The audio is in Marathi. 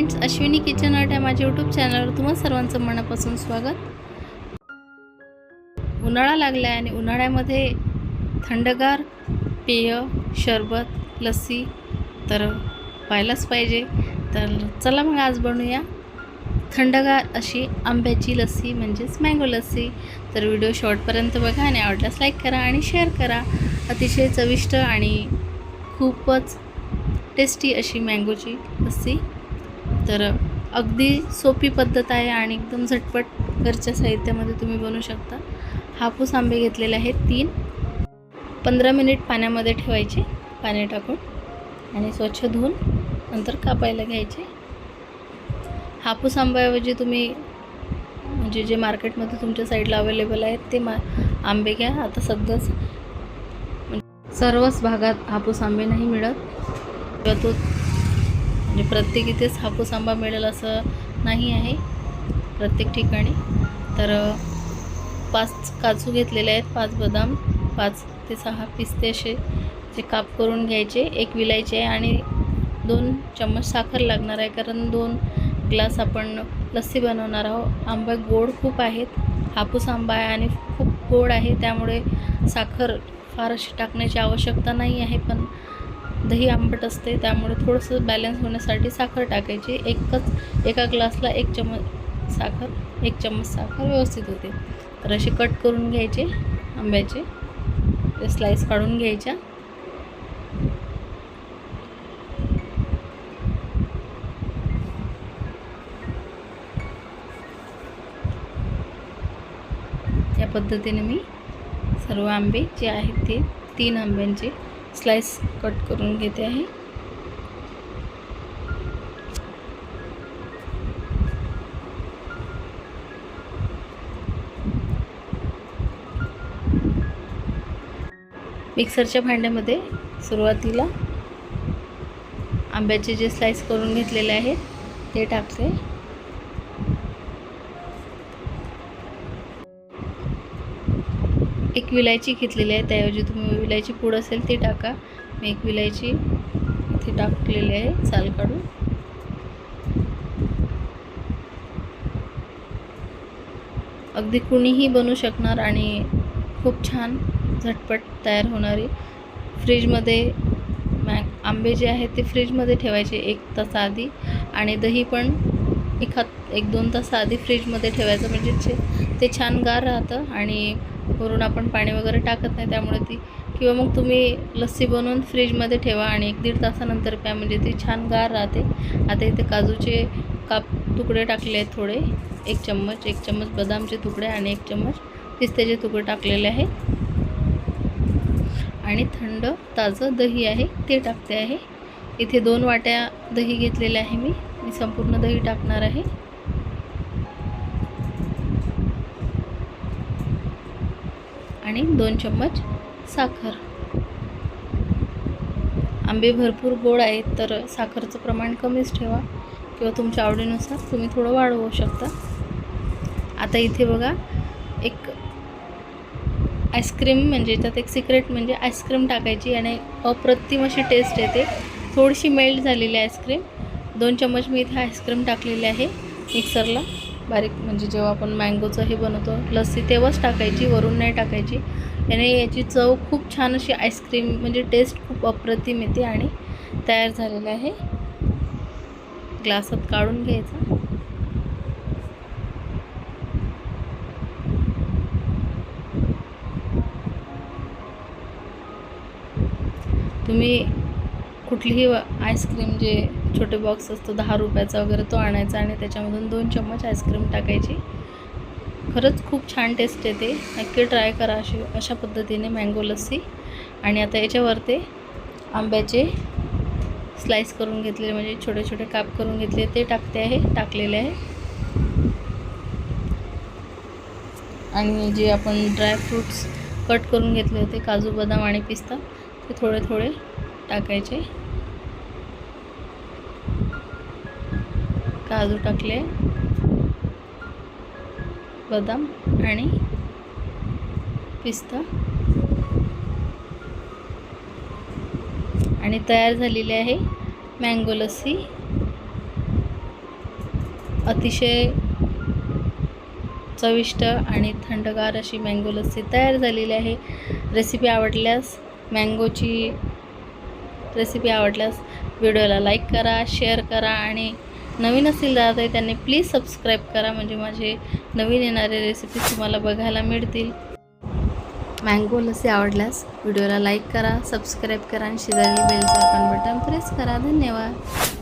फ्रेंड्स अश्विनी किचन आर्ट या माझ्या यूट्यूब चॅनलवर तुम्हा सर्वांचं मनापासून स्वागत. उन्हाळा लागला आहे आणि उन्हाळ्यामध्ये थंडगार पेय शरबत लस्सी तर पाहिलंच पाहिजे. तर चला मग आज बनवूया थंडगार अशी आंब्याची लस्सी म्हणजेच मँगो लस्सी. तर व्हिडिओ शॉर्टपर्यंत बघा आणि आवडल्यास लाईक करा आणि शेअर करा. अतिशय चविष्ट आणि खूपच टेस्टी अशी मँगोची लस्सी. तर अगदी सोपी पद्धत आहे आणि एकदम झटपट घरच्या साहित्यामध्ये तुम्ही बनवू शकता. हापूस आंबे घेतलेले आहेत तीन. पंधरा मिनिट पाण्यामध्ये ठेवायचे पाणी टाकून. आणि स्वच्छ धुवून नंतर कापायला घ्यायचे. हापूस आंब्याऐवजी तुम्ही म्हणजे जे मार्केटमध्ये तुमच्या साईडला अवेलेबल आहेत ते मा आंबे घ्या. आता सध्याच म्हणजे सर्वच भागात हापूस आंबे नाही मिळत. किंवा तो म्हणजे प्रत्येक इथेच हापूस आंबा मिळेल असं नाही आहे. प्रत्येक ठिकाणी. तर पाच काजू घेतलेले आहेत पाच बदाम पाच ते सहा पिस्ते असे जे काप करून घ्यायचे. एक विलायचे आहे आणि दोन चम्मच साखर लागणार आहे. कारण दोन ग्लास आपण लस्सी बनवणार आहोत. आंबा गोड खूप आहेत. हापूस आंबा आहे आणि खूप गोड आहे. त्यामुळे साखर फार अशी टाकण्याची आवश्यकता नाही आहे. पण दही आंबट असते त्यामुळे थोडंसं बॅलन्स होण्यासाठी साखर टाकायची. एकच एका ग्लासला एक चम्मच साखर एक चम्मच साखर व्यवस्थित होते. तर असे कट करून घ्यायचे आंब्याचे. स्लाईस काढून घ्यायच्या. या पद्धतीने मी सर्व आंबे जे आहेत ते तीन आंब्यांचे स्लाइस कट करून घेते आहे. मिक्सरच्या भांड्यामध्ये सुरुवातीला आंब्याचे जे स्लाइस करून घेतलेले आहेत ते टाकते. एक विलायची घेतलेली आहे. त्याऐवजी तुम्ही विलायची पूड असेल ती टाका. मी एक विलायची इथे टाकलेली आहे साल काढून. अगदी कुणीही बनवू शकणार आणि खूप छान झटपट तयार होणारी फ्रीजमध्ये मॅ आंबे जे आहेत ते फ्रीजमध्ये ठेवायचे एक तास आधी आणि दही पण एखाद एक दोन तास आधी फ्रीजमध्ये ठेवायचं. म्हणजे ते छान गार राहतं आणि वरून आपण पाणी वगैरे टाकत नाही त्यामुळे ती. किंवा मग तुम्ही लस्सी बनवून फ्रीजमध्ये ठेवा आणि एक दीड तासानंतर प्या म्हणजे ती छान गार राहते. आता इथे काजूचे काप तुकडे टाकले आहेत थोडे. एक चम्मच एक चम्मच बदामचे तुकडे आणि एक चम्मच पिस्त्याचे तुकडे टाकलेले आहेत आणि थंड ताजं दही आहे ते टाकते आहे. इथे दोन वाट्या दही घेतलेले आहे मी. मी संपूर्ण दही टाकणार आहे. आणि दोन चम्मच साखर. आंबे भरपूर गोड आहेत तर साखरचं प्रमाण कमीच ठेवा किंवा तुमच्या आवडीनुसार तुम्ही थोडं वाढवू शकता. आता इथे बघा एक आईस्क्रीम म्हणजे त्यात एक सिक्रेट म्हणजे आईस्क्रीम टाकायची आणि अप्रतिम अशी टेस्ट येते. थोडीशी मेल्ट झालेली आईस्क्रीम. दोन चम्मच मी इथे आईस्क्रीम टाकलेली आहे मिक्सरला. बारीक म्हणजे जेव्हा आपण मँगोचं हे बनवतो लस्सी तेव्हाच टाकायची वरून नाही टाकायची. याने याची चव खूप छान अशी आईस्क्रीम म्हणजे टेस्ट खूप अप्रतिम येते आणि तयार झालेलं आहे. ग्लासात काढून घ्यायचा. तुम्ही कुठलीही आईस्क्रीम जे छोटे बॉक्स असतो दहा रुपयाचा वगैरे तो आणायचा आणि त्याच्यामधून दोन चम्मच आईस्क्रीम टाकायची. खरंच खूप छान टेस्ट येते. नक्की ट्राय करा अशी अशा पद्धतीने मँगो लस्सी. आणि आता याच्यावर ते आंब्याचे स्लाईस करून घेतलेले म्हणजे छोटे छोटे काप करून घेतले ते टाकते आहे टाकलेले आहे. आणि जे आपण ड्रायफ्रूट्स कट करून घेतले होते काजू बदाम आणि पिस्ता ते थोडे थोडे टाकायचे. काजू टाकले बदाम आणि पिस्ता. आणि तयार झालेली आहे मँगो लस्सी. अतिशय चविष्ट आणि थंडगार अशी मँगो लस्सी तयार झालेली आहे. रेसिपी आवडल्यास मँगोची रेसिपी आवडल्यास व्हिडिओला लाईक करा शेअर करा आणि नवीन असतील दादा त्यांनी प्लीज सबस्क्राईब करा. म्हणजे माझे नवीन येणारे रेसिपी तुम्हाला बघायला मिळतील. मँगो लसी आवडल्यास व्हिडिओला लाईक करा सबस्क्राईब करा आणि शेजारी बेलचं आपण बटन प्रेस करा. धन्यवाद.